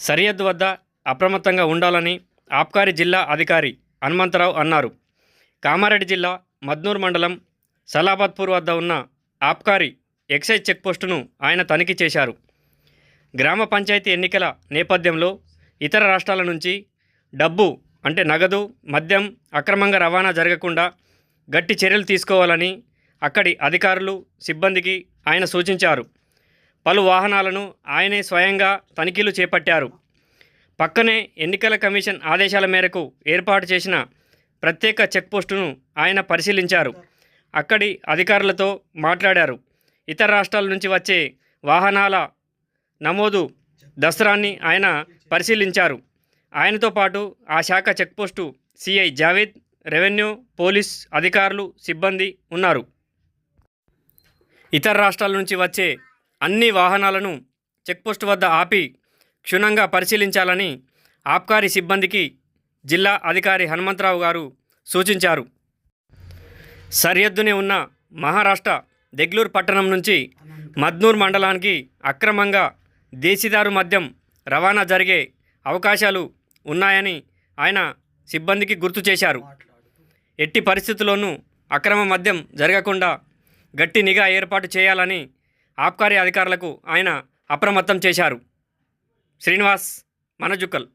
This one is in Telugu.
సరిహద్దు వద్ద అప్రమత్తంగా ఉండాలని ఆబ్కారీ జిల్లా అధికారి హనుమంతరావు అన్నారు. కామారెడ్డి జిల్లా మద్నూర్ మండలం సలాబాద్పూర్ వద్ద ఉన్న ఆబ్కారీ ఎక్సైజ్ చెక్పోస్టును ఆయన తనిఖీ చేశారు. గ్రామ పంచాయతీ ఎన్నికల నేపథ్యంలో ఇతర రాష్ట్రాల నుంచి డబ్బు అంటే నగదు మద్యం అక్రమంగా రవాణా జరగకుండా గట్టి చర్యలు తీసుకోవాలని అక్కడి అధికారులు సిబ్బందికి ఆయన సూచించారు. పలు వాహనాలను ఆయనే స్వయంగా తనిఖీలు చేపట్టారు. పక్కనే ఎన్నికల కమిషన్ ఆదేశాల మేరకు ఏర్పాటు చేసిన ప్రత్యేక చెక్పోస్టును ఆయన పరిశీలించారు. అక్కడి అధికారులతో మాట్లాడారు. ఇతర రాష్ట్రాల నుంచి వచ్చే వాహనాల నమోదు దసరాన్ని ఆయన పరిశీలించారు. ఆయనతో పాటు ఆ శాఖ checkpost CI Javed revenue police అధికారులు సిబ్బంది ఉన్నారు. ఇతర రాష్ట్రాల నుంచి వచ్చే అన్ని వాహనాలను చెక్పోస్ట్ వద్ద ఆపి క్షుణ్ణంగా పరిశీలించాలని ఆబ్కారీ సిబ్బందికి జిల్లా అధికారి హనుమంతరావు గారు సూచించారు. సరిహద్దునే ఉన్న మహారాష్ట్ర దెగ్లూర్ పట్టణం నుంచి మద్నూర్ మండలానికి అక్రమంగా దేశీదారు మద్యం రవాణా జరిగే అవకాశాలు ఉన్నాయని ఆయన సిబ్బందికి గుర్తు చేశారు. ఎట్టి పరిస్థితుల్లోనూ అక్రమ మద్యం జరగకుండా గట్టి నిఘా ఏర్పాటు చేయాలని ఆబ్కారీ అధికారులకు ఆయన అప్రమత్తం చేశారు. శ్రీనివాస్ మనజుక్కల్